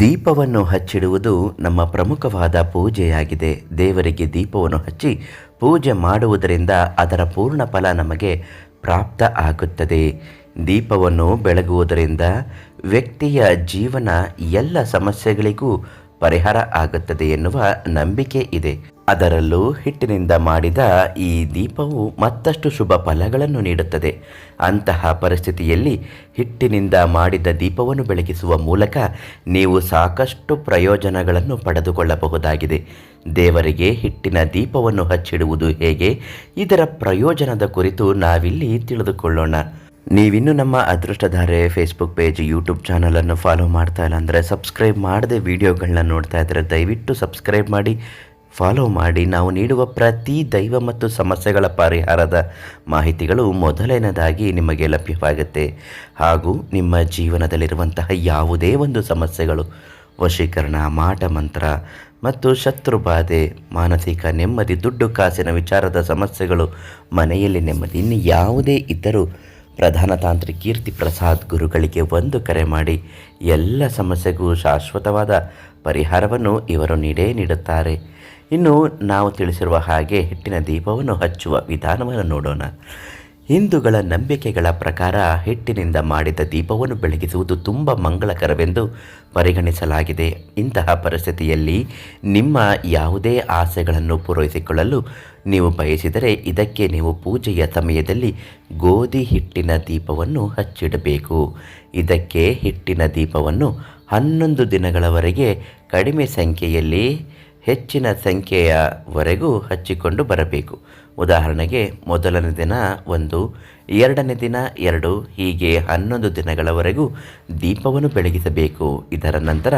ದೀಪವನ್ನು ಹಚ್ಚಿಡುವುದು ನಮ್ಮ ಪ್ರಮುಖವಾದ ಪೂಜೆಯಾಗಿದೆ. ದೇವರಿಗೆ ದೀಪವನ್ನು ಹಚ್ಚಿ ಪೂಜೆ ಮಾಡುವುದರಿಂದ ಅದರ ಪೂರ್ಣ ಫಲ ನಮಗೆ ಪ್ರಾಪ್ತ ಆಗುತ್ತದೆ. ದೀಪವನ್ನು ಬೆಳಗುವುದರಿಂದ ವ್ಯಕ್ತಿಯ ಜೀವನ ಎಲ್ಲ ಸಮಸ್ಯೆಗಳಿಗೂ ಪರಿಹಾರ ಆಗುತ್ತದೆ ಎನ್ನುವ ನಂಬಿಕೆ ಇದೆ. ಅದರಲ್ಲೂ ಹಿಟ್ಟಿನಿಂದ ಮಾಡಿದ ಈ ದೀಪವು ಮತ್ತಷ್ಟು ಶುಭ ಫಲಗಳನ್ನು ನೀಡುತ್ತದೆ. ಅಂತಹ ಪರಿಸ್ಥಿತಿಯಲ್ಲಿ ಹಿಟ್ಟಿನಿಂದ ಮಾಡಿದ ದೀಪವನ್ನು ಬೆಳಗಿಸುವ ಮೂಲಕ ನೀವು ಸಾಕಷ್ಟು ಪ್ರಯೋಜನಗಳನ್ನು ಪಡೆದುಕೊಳ್ಳಬಹುದಾಗಿದೆ. ದೇವರಿಗೆ ಹಿಟ್ಟಿನ ದೀಪವನ್ನು ಹಚ್ಚಿಡುವುದು ಹೇಗೆ? ಇದರ ಪ್ರಯೋಜನದ ಕುರಿತು ನಾವಿಲ್ಲಿ ತಿಳಿದುಕೊಳ್ಳೋಣ. ನೀವಿನ್ನೂ ನಮ್ಮ ಅದೃಷ್ಟಧಾರೆ ಫೇಸ್ಬುಕ್ ಪೇಜ್ ಯೂಟ್ಯೂಬ್ ಚಾನಲನ್ನು ಫಾಲೋ ಮಾಡ್ತಾ ಇಲ್ಲ ಅಂದರೆ ಸಬ್ಸ್ಕ್ರೈಬ್ ಮಾಡದೆ ವಿಡಿಯೋಗಳನ್ನ ನೋಡ್ತಾ ಇದ್ದರೆ ದಯವಿಟ್ಟು ಸಬ್ಸ್ಕ್ರೈಬ್ ಮಾಡಿ ಫಾಲೋ ಮಾಡಿ. ನಾವು ನೀಡುವ ಪ್ರತಿ ದೈವ ಮತ್ತು ಸಮಸ್ಯೆಗಳ ಪರಿಹಾರದ ಮಾಹಿತಿಗಳು ಮೊದಲನೇದಾಗಿ ನಿಮಗೆ ಲಭ್ಯವಾಗುತ್ತೆ. ಹಾಗೂ ನಿಮ್ಮ ಜೀವನದಲ್ಲಿರುವಂತಹ ಯಾವುದೇ ಒಂದು ಸಮಸ್ಯೆಗಳು, ವಶೀಕರಣ, ಮಾಟ ಮಂತ್ರ ಮತ್ತು ಶತ್ರುಬಾಧೆ ಮಾನಸಿಕ ನೆಮ್ಮದಿ, ದುಡ್ಡು, ಕಾಸಿನ ವಿಚಾರದ ಸಮಸ್ಯೆಗಳು, ಮನೆಯಲ್ಲಿ ನೆಮ್ಮದಿ, ಇನ್ನು ಯಾವುದೇ ಇದ್ದರೂ ಪ್ರಧಾನ ತಾಂತ್ರಿಕ ಕೀರ್ತಿ ಪ್ರಸಾದ್ ಗುರುಗಳಿಗೆ ಒಂದು ಕರೆ ಮಾಡಿ, ಎಲ್ಲ ಸಮಸ್ಯೆಗೂ ಶಾಶ್ವತವಾದ ಪರಿಹಾರವನ್ನು ಇವರು ನೀಡೇ ನೀಡುತ್ತಾರೆ. ಇನ್ನು ನಾವು ತಿಳಿಸಿರುವ ಹಾಗೆ ಹಿಟ್ಟಿನ ದೀಪವನ್ನು ಹಚ್ಚುವ ವಿಧಾನವನ್ನು ನೋಡೋಣ. ಹಿಂದೂಗಳ ನಂಬಿಕೆಗಳ ಪ್ರಕಾರ ಹಿಟ್ಟಿನಿಂದ ಮಾಡಿದ ದೀಪವನ್ನು ಬೆಳಗಿಸುವುದು ತುಂಬ ಮಂಗಳಕರವೆಂದು ಪರಿಗಣಿಸಲಾಗಿದೆ. ಇಂತಹ ಪರಿಸ್ಥಿತಿಯಲ್ಲಿ ನಿಮ್ಮ ಯಾವುದೇ ಆಸೆಗಳನ್ನು ಪೂರೈಸಿಕೊಳ್ಳಲು ನೀವು ಬಯಸಿದರೆ ಇದಕ್ಕೆ ನೀವು ಪೂಜೆಯ ಸಮಯದಲ್ಲಿ ಗೋಧಿ ಹಿಟ್ಟಿನ ದೀಪವನ್ನು ಹಚ್ಚಿಡಬೇಕು. ಇದಕ್ಕೆ ಹಿಟ್ಟಿನ ದೀಪವನ್ನು ಹನ್ನೊಂದು ದಿನಗಳವರೆಗೆ ಕಡಿಮೆ ಸಂಖ್ಯೆಯಲ್ಲಿ ಹೆಚ್ಚಿನ ಸಂಖ್ಯೆಯವರೆಗೂ ಹಚ್ಚಿಕೊಂಡು ಬರಬೇಕು. ಉದಾಹರಣೆಗೆ, ಮೊದಲನೇ ದಿನ ಒಂದು, ಎರಡನೇ ದಿನ ಎರಡು, ಹೀಗೆ ಹನ್ನೊಂದು ದಿನಗಳವರೆಗೂ ದೀಪವನ್ನು ಬೆಳಗಿಸಬೇಕು. ಇದರ ನಂತರ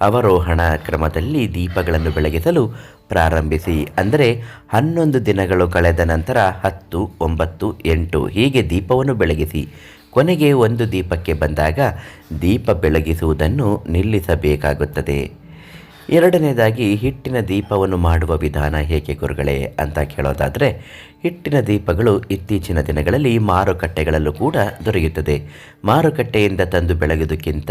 ಅವರೋಹಣ ಕ್ರಮದಲ್ಲಿ ದೀಪಗಳನ್ನು ಬೆಳಗಿಸಲು ಪ್ರಾರಂಭಿಸಿ, ಅಂದರೆ ಹನ್ನೊಂದು ದಿನಗಳು ಕಳೆದ ನಂತರ ಹತ್ತು, ಒಂಬತ್ತು, ಎಂಟು, ಹೀಗೆ ದೀಪವನ್ನು ಬೆಳಗಿಸಿ, ಕೊನೆಗೆ ಒಂದು ದೀಪಕ್ಕೆ ಬಂದಾಗ ದೀಪ ಬೆಳಗಿಸುವುದನ್ನು ನಿಲ್ಲಿಸಬೇಕಾಗುತ್ತದೆ. ಎರಡನೇದಾಗಿ ಹಿಟ್ಟಿನ ದೀಪವನ್ನು ಮಾಡುವ ವಿಧಾನ ಹೇಗೆ ಗುರುಗಳೇ ಅಂತ ಕೇಳೋದಾದರೆ, ಹಿಟ್ಟಿನ ದೀಪಗಳು ಇತ್ತೀಚಿನ ದಿನಗಳಲ್ಲಿ ಮಾರುಕಟ್ಟೆಗಳಲ್ಲೂ ಕೂಡ ದೊರೆಯುತ್ತದೆ. ಮಾರುಕಟ್ಟೆಯಿಂದ ತಂದು ಬೆಳಗುವುದಕ್ಕಿಂತ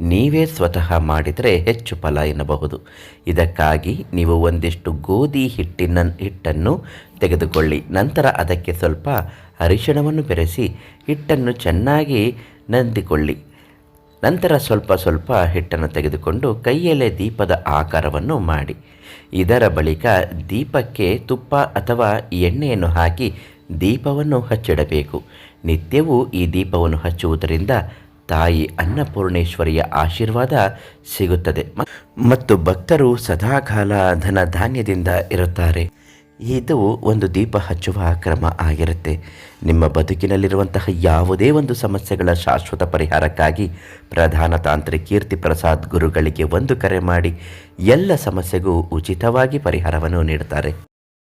ನೀವೇ ಸ್ವತಃ ಮಾಡಿದರೆ ಹೆಚ್ಚು ಫಲ ಎನ್ನಬಹುದು. ಇದಕ್ಕಾಗಿ ನೀವು ಒಂದಿಷ್ಟು ಗೋಧಿ ಹಿಟ್ಟಿನ, ಹಿಟ್ಟನ್ನು ತೆಗೆದುಕೊಳ್ಳಿ. ನಂತರ ಅದಕ್ಕೆ ಸ್ವಲ್ಪ ಅರಿಶಿಣವನ್ನು ಬೆರೆಸಿ ಹಿಟ್ಟನ್ನು ಚೆನ್ನಾಗಿ ನಂದಿಕೊಳ್ಳಿ. ನಂತರ ಸ್ವಲ್ಪ ಸ್ವಲ್ಪ ಹಿಟ್ಟನ್ನು ತೆಗೆದುಕೊಂಡು ಕೈಯಲ್ಲೇ ದೀಪದ ಆಕಾರವನ್ನು ಮಾಡಿ. ಇದರ ಬಳಿಕ ದೀಪಕ್ಕೆ ತುಪ್ಪ ಅಥವಾ ಎಣ್ಣೆಯನ್ನು ಹಾಕಿ ದೀಪವನ್ನು ಹಚ್ಚಿಡಬೇಕು. ನಿತ್ಯವೂ ಈ ದೀಪವನ್ನು ಹಚ್ಚುವುದರಿಂದ ತಾಯಿ ಅನ್ನಪೂರ್ಣೇಶ್ವರಿಯ ಆಶೀರ್ವಾದ ಸಿಗುತ್ತದೆ. ಮತ್ತು ಭಕ್ತರು ಸದಾಕಾಲ ಧನ ಧಾನ್ಯದಿಂದ ಇರುತ್ತಾರೆ. ಇದು ಒಂದು ದೀಪ ಹಚ್ಚುವ ಕ್ರಮ ಆಗಿರುತ್ತೆ. ನಿಮ್ಮ ಬದುಕಿನಲ್ಲಿರುವಂತಹ ಯಾವುದೇ ಒಂದು ಸಮಸ್ಯೆಗಳ ಶಾಶ್ವತ ಪರಿಹಾರಕ್ಕಾಗಿ ಪ್ರಧಾನ ತಾಂತ್ರಿಕ ಕೀರ್ತಿ ಪ್ರಸಾದ್ ಗುರುಗಳಿಗೆ ಒಂದು ಕರೆ ಮಾಡಿ ಎಲ್ಲ ಸಮಸ್ಯೆಗೂ ಉಚಿತವಾಗಿ ಪರಿಹಾರವನ್ನು ನೀಡುತ್ತಾರೆ.